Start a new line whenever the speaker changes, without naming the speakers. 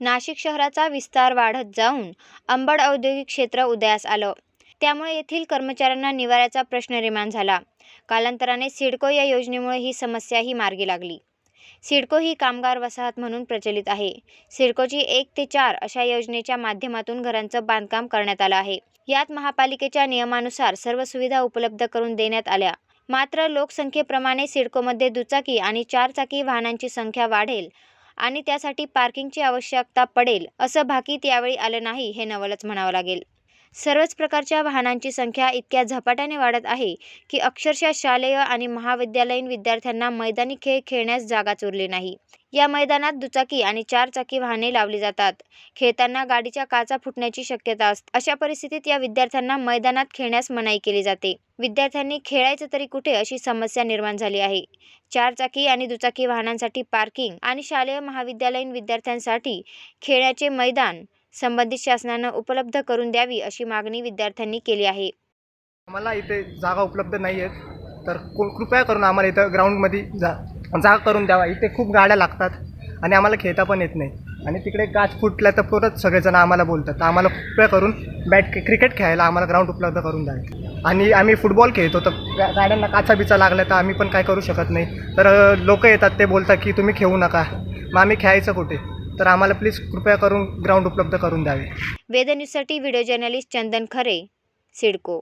नाशिक शहराचा विस्तार वाढत जाऊन अंबड औद्योगिक क्षेत्र उदयास आलं. त्यामुळे येथील कर्मचाऱ्यांना निवाऱ्याचा प्रश्न निर्माण झाला. कालांतराने सिडको या योजनेमुळे ही समस्याही मार्गी लागली. सिडको ही कामगार वसाहत म्हणून प्रचलित आहे. सिडकोची एक ते चार अशा योजनेच्या माध्यमातून घरांचं बांधकाम करण्यात आलं आहे. यात महापालिकेच्या नियमानुसार सर्व सुविधा उपलब्ध करून देण्यात आल्या. मात्र लोकसंख्येप्रमाणे सिडकोमध्ये दुचाकी आणि चारचाकी वाहनांची संख्या वाढेल आणि त्यासाठी पार्किंगची आवश्यकता पडेल असं भाकीत यावेळी आलं नाही हे नवलच म्हणावं लागेल. सर्वच प्रकारच्या वाहनांची संख्या इतक्या झपाट्याने वाढत आहे की अक्षरशः शालेय आणि महाविद्यालयीन विद्यार्थ्यांना मैदानी खेळ खेळण्यास जागाच उरली नाही. या मैदानात दुचाकी आणि चारचाकी वाहने लावली जातात. खेळताना गाडीच्या काचा फुटण्याची शक्यता असते अशा परिस्थितीत या विद्यार्थ्यांना मैदानात खेळण्यास मनाई केली जाते. विद्यार्थ्यांनी खेळायचं तरी कुठे अशी समस्या निर्माण झाली आहे. चारचाकी आणि दुचाकी वाहनांसाठी पार्किंग आणि शालेय महाविद्यालयीन विद्यार्थ्यांसाठी खेळण्याचे मैदान संबंधित शासनानं उपलब्ध करून द्यावी अशी मागणी विद्यार्थ्यांनी केली आहे.
आम्हाला इथे जागा उपलब्ध नाही आहेत तर कृपया करून आम्हाला इथं ग्राउंडमध्ये जा जागा करून द्यावा. इथे खूप गाड्या लागतात आणि आम्हाला खेळता पण येत नाही. आणि तिकडे गाच फुटल्या तर परत सगळेजण आम्हाला बोलतात. तर आम्हाला कृपया करून बॅट क्रिकेट खेळायला आम्हाला ग्राउंड उपलब्ध करून द्यावे आणि आम्ही फुटबॉल खेळतो तर गाड्यांना काचा बिचा लागल्या तर आम्ही पण काय करू शकत नाही. तर लोक येतात ते बोलतात की तुम्ही खेळू नका. मग आम्ही खेळायचं कुठे? तर आम्हाला प्लीज कृपया करून ग्राउंड उपलब्ध करून द्यावे.
वेद न्यूजसाठी व्हिडिओ जर्नलिस्ट चंदन खरे सिडको.